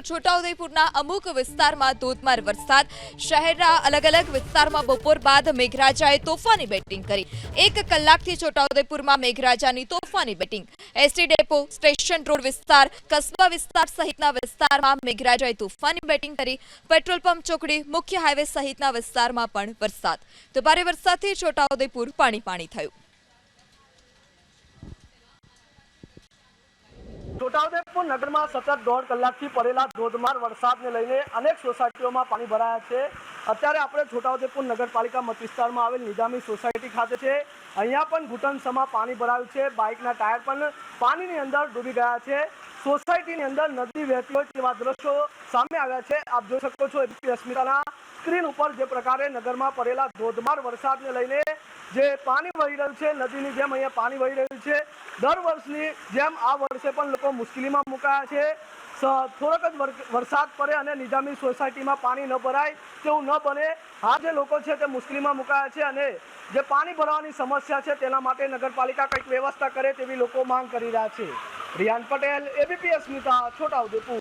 તો છોટાઉદેપુરના અમુક વિસ્તારમાં ધોધમાર વરસાદ. શહેરના અલગ અલગ વિસ્તારમાં બપોર બાદ મેઘરાજાએ તોફાની બેટિંગ કરી. એક કલાકથી છોટાઉદેપુરમાં મેઘરાજાની તોફાની batting. ST depot, station road વિસ્તાર, કસ્બા વિસ્તાર સહિતના વિસ્તારમાં મેઘરાજાએ તોફાની બેટિંગ કરી. પેટ્રોલ પંપ ચોકડી, મુખ્ય હાઈવે સહિતના વિસ્તારમાં પણ વરસાદ. તો ભારે વરસાદથી છોટાઉદેપુર પાણી પાણી થયું. છોટાઉદેપુર નગરમાં સતત દોઢ કલાકથી પડેલા ધોધમાર વરસાદને લઈને અનેક સોસાયટીઓમાં પાણી ભરાયા છે. અત્યારે આપણે છોટાઉદેપુર નગરપાલિકા મત વિસ્તારમાં આવેલ નિઝામી સોસાયટી ખાતે છે. અહીંયા પણ ઘૂંટણસમાં પાણી ભરાયું છે. બાઇકના ટાયર પણ પાણીની અંદર ડૂબી ગયા છે. સોસાયટીની અંદર નદી વહેતી હોય તેવા દ્રશ્યો સામે આવ્યા છે. આપ જોઈ શકો છો એબીપી અસ્મિતાના સ્ક્રીન ઉપર જે પ્રકારે નગરમાં પડેલા ધોધમાર વરસાદને લઈને જે પાણી વહી રહ્યું છે, નદીની જેમ અહીંયા પાણી વહી રહ્યું છે, દર વર્ષની જેમ આ વર્ષે પણ લોકો મુશ્કેલીમાં મુકાયા છે. થોડોક જ વર- વરસાદ પડે અને નિઝામી સોસાયટીમાં પાણી ન ભરાય તેવું ન બને. આ જે લોકો છે તે મુશ્કેલીમાં મુકાયા છે અને જે પાણી ભરવાની સમસ્યા છે તેના માટે નગરપાલિકા કંઈક વ્યવસ્થા કરે તેવી લોકો માંગ કરી રહ્યા છે. રિયાન પટેલ એબીપીએસ અસ્મિતા છોટાઉદેપુર.